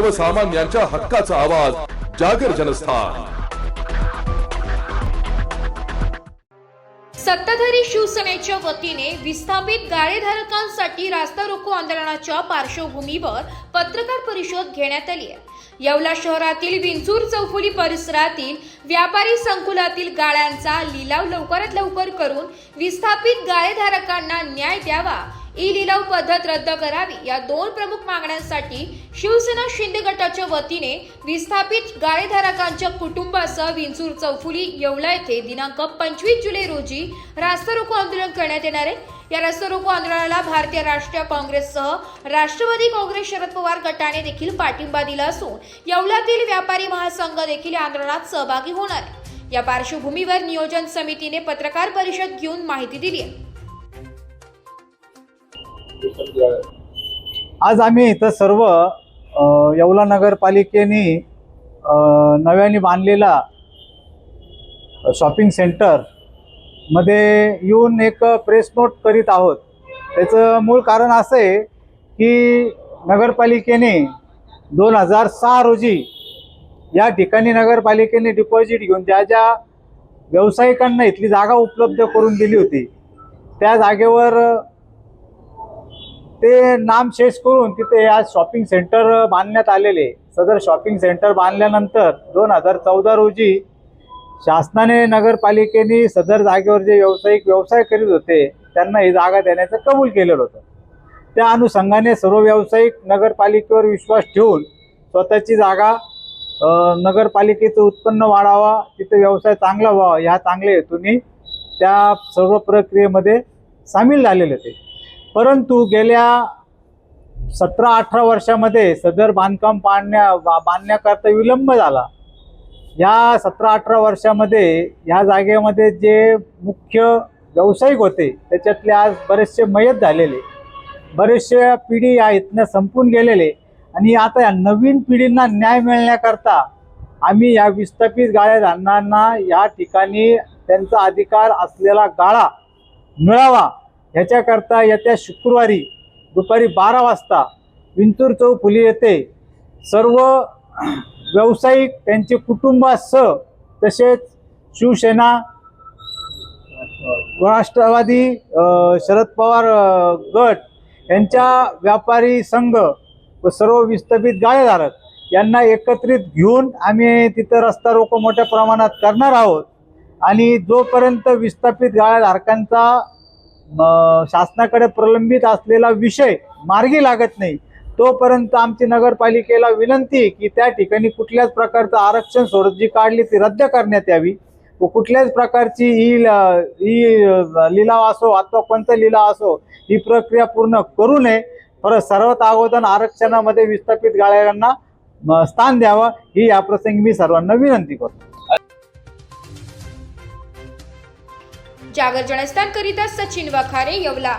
सर्वसामान्यांच्या हक्काचा आवाज जागर जनस्थान. सत्ताधारी शिवसेनेच्या वतीने विस्थापित गाळेधारकांसाठी रास्ता रोको आंदोलनाच्या पार्श्वभूमीवर पत्रकार परिषद घेण्यात आली आहे. येवला शहरातील विंचूर चौफुली परिसरातील व्यापारी संकुलातील गाळ्यांचा लिलाव लवकरात लवकर करून विस्थापित गाळेधारकांना न्याय द्यावा ई लिलाव पद्धत रद्द करावी या दोन प्रमुख मागण्यांसाठी शिवसेना शिंदे गटाच्या वतीने विस्थापित गाळेधारकांच्या कुटुंबासह विंचूर चौफुली येवला येथे दिनांक पंचवीस जुलै रोजी रास्ता रोको आंदोलन करण्यात येणार आहे. या रस्ता रोको आंदोलनाला भारतीय राष्ट्रीय काँग्रेससह राष्ट्रवादी काँग्रेस शरद पवार गटाने देखील पाठिंबा दिला असून येवल्यातील व्यापारी महासंघ देखील या आंदोलनात सहभागी होणार आहे. या पार्श्वभूमीवर नियोजन समितीने पत्रकार परिषद घेऊन माहिती दिली आहे. आज आम्ही इथं सर्व येवला नगरपालिकेने नव्याने बांधलेला शॉपिंग सेंटरमध्ये येऊन एक प्रेस नोट करीत आहोत. त्याचं मूळ कारण असं आहे की नगरपालिकेने दोन हजार सहा रोजी या ठिकाणी नगरपालिकेने डिपॉझिट घेऊन ज्या ज्या व्यावसायिकांना इथली जागा उपलब्ध करून दिली होती त्या जागेवर ते नाम शेष करून तिथे आज शॉपिंग सेंटर बांधण्यात आलेले. सदर शॉपिंग सेंटर बांधल्यानंतर दोन हजार चौदा रोजी शासनाने नगरपालिकेने सदर जागेवर जे व्यावसायिक व्यवसाय करीत होते त्यांना ही जागा देण्याचं कबूल केलेलं होतं. त्या अनुषंगाने सर्व व्यावसायिक नगरपालिकेवर विश्वास ठेवून स्वतःची जागा नगरपालिकेचं उत्पन्न वाढावा तिथे व्यवसाय चांगला व्हावा ह्या चांगल्या हेतूने त्या सर्व प्रक्रियेमध्ये सामील झालेले होते. परंतु गेल्या सतरा अठरा वर्षामध्ये सदर बांधकाम बांधण्या बा- बांधण्याकरता विलंब झाला. या सतरा अठरा वर्षामध्ये ह्या जागेमध्ये जे मुख्य व्यावसायिक होते त्याच्यातले आज बरेचसे मयत झालेले बरेचशा पिढी या इथनं संपून गेलेले आणि आता या नवीन पिढींना न्याय मिळण्याकरता आम्ही या विस्थापित गाळेधारणांना या ठिकाणी त्यांचा अधिकार असलेला गाळा मिळावा. ह्याच्याकरता येत्या शुक्रवारी दुपारी बारा वाजता विंतूर चौक फुली येथे सर्व व्यावसायिक त्यांचे कुटुंबासह तसेच शिवसेना राष्ट्रवादी शरद पवार गट यांच्या व्यापारी संघ व सर्व विस्थापित गाळेधारक यांना एकत्रित घेऊन आम्ही तिथं रस्ता रोको मोठ्या प्रमाणात करणार आहोत. आणि जोपर्यंत विस्थापित गाळेधारकांचा शासनाकडे प्रलंबित असलेला विषय मार्गी लागत नाही. तोपर्यंत आमची नगरपालिकेला विनंती की त्या ठिकाणी कुठल्याच प्रकारचं आरक्षण सोडत जी काढली ती रद्द करण्यात यावी. व कुठल्याच प्रकारची ही ल- ही लिलाव असो अथवा कोणता लिलाव असो ही प्रक्रिया पूर्ण करू नये. परत सर्वात अगोदर आरक्षणामध्ये विस्थापित गाळ्यांना स्थान द्यावं. ही याप्रसंगी मी सर्वांना विनंती करतो. जागर जनस्थान करिता सचिन वाखारे येवला